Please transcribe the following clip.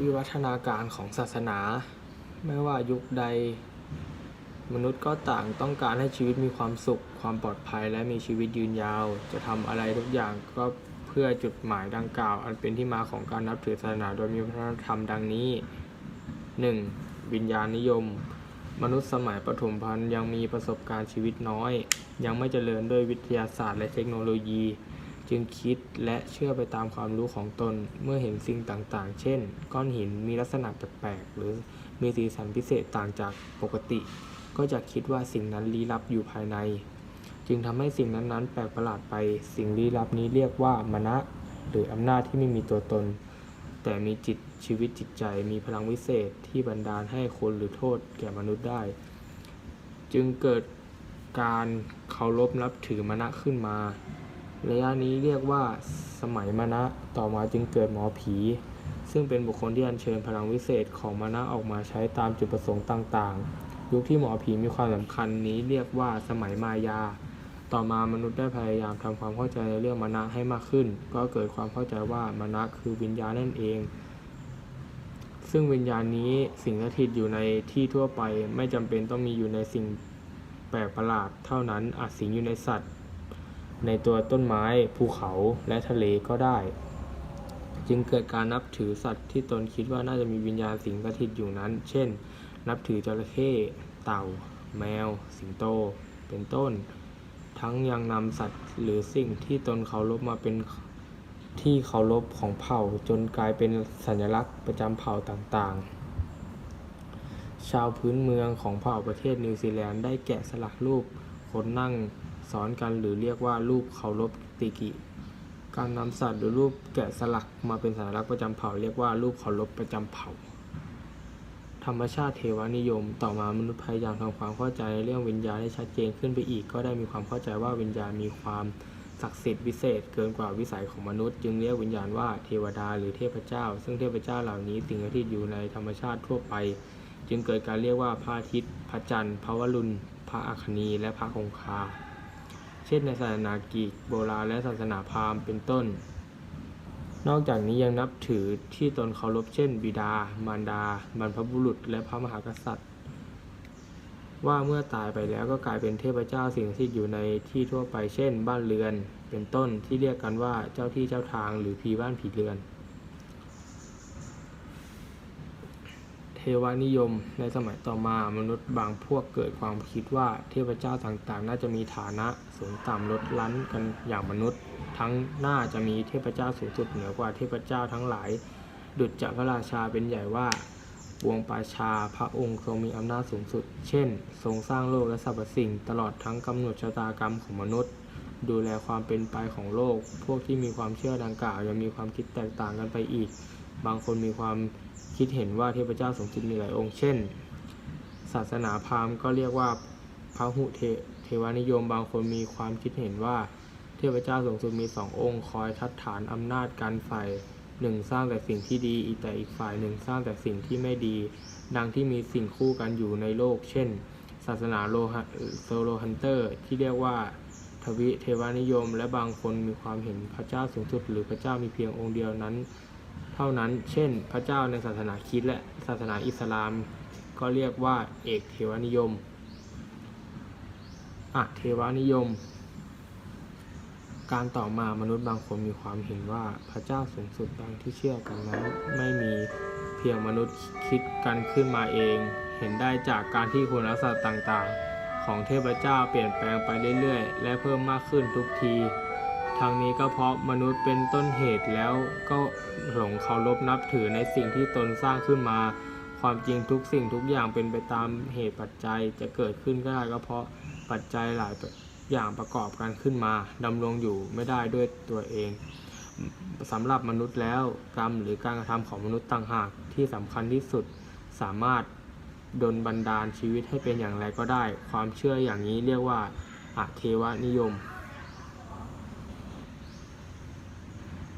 วิวัฒนาการของศาสนา ไม่ว่ายุคใด มนุษย์ก็ต่างต้องการให้ชีวิตมีความสุข ความปลอดภัยและมีชีวิตยืนยาว จะทำอะไรทุกอย่างก็เพื่อจุดหมายดังกล่าว อันเป็นที่มาของการนับถือศาสนาโดยมีวัฒนธรรมดังนี้ 1. วิญญาณนิยม มนุษย์สมัยปฐมพันธ์ยังมีประสบการณ์ชีวิตน้อย ยังไม่เจริญด้วยวิทยาศาสตร์และเทคโนโลยี จึงคิดและเชื่อไปตามความรู้ของตน เมื่อเห็นสิ่งต่างๆ เช่น ก้อนหินมีลักษณะแปลกๆ หรือมีสีสันพิเศษต่างจากปกติ ก็จะคิดว่าสิ่งนั้นลี้ลับอยู่ภายใน จึงทำให้สิ่งนั้นๆ แปลกประหลาดไป สิ่งลี้ลับนี้เรียกว่ามณะ หรืออำนาจที่ไม่มีตัวตน แต่มีจิตชีวิตจิตใจมีพลังวิเศษที่บันดาลให้คนหรือโทษแก่มนุษย์ได้ จึงเกิดการเคารพนับถือมณะขึ้นมา ระยะนี้เรียกว่าสมัยมณะต่อมาจึงเกิดหมอผี ซึ่งเป็นบุคคลที่อัญเชิญพลังวิเศษของมณะออกมาใช้ตามจุดประสงค์ต่างๆ ยุคที่หมอผีมีความสำคัญนี้เรียกว่าสมัยมายา ต่อมามนุษย์ได้พยายามทำความเข้าใจในเรื่องมณะให้มากขึ้น ก็เกิดความเข้าใจว่ามณะคือวิญญาณนั่นเอง ซึ่งวิญญาณนี้สิ่งสถิตอยู่ในที่ทั่วไปไม่จำเป็นต้องมีอยู่ในสิ่งแปลกประหลาดเท่านั้นอาจสิงอยู่ในสัตว์ ในตัวต้นไม้ภูเขาและทะเลก็ได้ จึงเกิดการนับถือสัตว์ที่ตนคิดว่าน่าจะมีวิญญาณสิงสถิตอยู่นั้น เช่น นับถือจระเข้เต่า แมว สิงโต เป็นต้น ทั้งยังนำสัตว์หรือสิ่งที่ตนเคารพมาเป็นที่เคารพของเผ่าจนกลายเป็นสัญลักษณ์ประจำเผ่าต่างๆ ชาวพื้นเมืองของเผ่าประเทศนิวซีแลนด์ได้แกะสลักรูปคนนั่ง ซ้อนกันหรือเรียกว่ารูปเคารพติกิ การนำสัตว์หรือรูปแกะสลักมาเป็นสัญลักษณ์ประจำเผ่า เรียกว่ารูปเคารพประจำเผ่า ธรรมชาติเทวนิยม ต่อมามนุษย์พยายามทำความเข้าใจในเรื่องวิญญาณให้ชัดเจนขึ้นไปอีก ก็ได้มีความเข้าใจว่าวิญญาณมีความศักดิ์สิทธิ์วิเศษเกินกว่าวิสัยของมนุษย์จึงเรียกวิญญาณว่าเทวดาหรือเทพเจ้า ซึ่งเทพเจ้าเหล่านี้สิ่งสถิตอยู่ในธรรมชาติทั่วไป จึงเกิดการเรียกว่าพระอาทิตย์ พระจันทร์ พระวรุณ พระอัคนี และพระคงคา เช่นในศาสนากรีกโบราณและศาสนาพราหมณ์เป็นต้น นอกจากนี้ยังนับถือที่ตนเคารพเช่น บิดา มารดา บรรพบุรุษ และพระมหากษัตริย์ ว่าเมื่อตายไปแล้วก็กลายเป็นเทพเจ้าสิ่งที่อยู่ในที่ทั่วไปเช่น บ้านเรือน เป็นต้นที่เรียกกันว่าเจ้าที่เจ้าทางหรือผีบ้านผีเรือน เท วานิยม ในสมัยต่อมามนุษย์บางพวกเกิดความคิดว่าเทพเจ้าต่างๆ น่าจะมีฐานะสูงต่ำลดลั้นกันอย่างมนุษย์ ทั้งน่าจะมีเทพเจ้าสูงสุดเหนือกว่าเทพเจ้าทั้งหลาย ดุจจะพระราชาเป็นใหญ่ว่าปวงประชาพระองค์ทรงมีอำนาจสูงสุด เช่น ทรงสร้างโลกและสรรพสิ่ง ตลอดทั้งกำหนดชะตากรรมของมนุษย์ ดูแลความเป็นไปของโลก พวกที่มีความเชื่อดังกล่าวยังมีความคิดแตกต่างกันไปอีก บางคนมีความคิดเห็นว่าเทพเจ้าสูงสุดมีหลายองค์ เช่น ศาสนาพราหมณ์ก็เรียกว่าพระหุเทเทวานิยม บางคนมีความคิดเห็นว่าเทพเจ้าสูงสุดมีสององค์ คอยทัดฐานอำนาจการฝ่ายหนึ่งสร้างแต่สิ่งที่ดี อีกแต่อีกฝ่ายหนึ่งสร้างแต่สิ่งที่ไม่ดี ดังที่มีสิ่งคู่กันอยู่ในโลก เช่น ศาสนาโลหะโซโลฮันเตอร์ ที่เรียกว่าทวิเทวานิยม และบางคนมีความเห็นพระเจ้าสูงสุด หรือพระเจ้ามีเพียงองค์เดียวนั้น เท่านั้น เช่น พระเจ้าในศาสนาคริสต์และศาสนาอิสลาม ก็เรียกว่าเอกเทวานิยมอะเทวานิยม การต่อมามนุษย์บางคนมีความเห็นว่าพระเจ้าสูงสุดดังที่เชื่อกันนั้นไม่มีเพียงมนุษย์คิดกันขึ้นมาเอง เห็นได้จากการที่คุณลักษณะต่างๆ ของเทพเจ้าเปลี่ยนแปลงไปเรื่อยๆ และเพิ่มมากขึ้นทุกที ทางนี้ก็เพราะมนุษย์เป็นต้นเหตุแล้วก็หลงเคารพนับถือในสิ่งที่ตนสร้างขึ้นมา ความจริงทุกสิ่งทุกอย่างเป็นไปตามเหตุปัจจัยจะเกิดขึ้นก็ได้ก็เพราะปัจจัยหลายอย่างประกอบกันขึ้นมาดำรงอยู่ไม่ได้ด้วยตัวเองสำหรับมนุษย์แล้วกรรมหรือการกระทำของมนุษย์ต่างหากที่สำคัญที่สุดสามารถดลบันดาลชีวิตให้เป็นอย่างไรก็ได้ ความเชื่ออย่างนี้เรียกว่าอเทวนิยม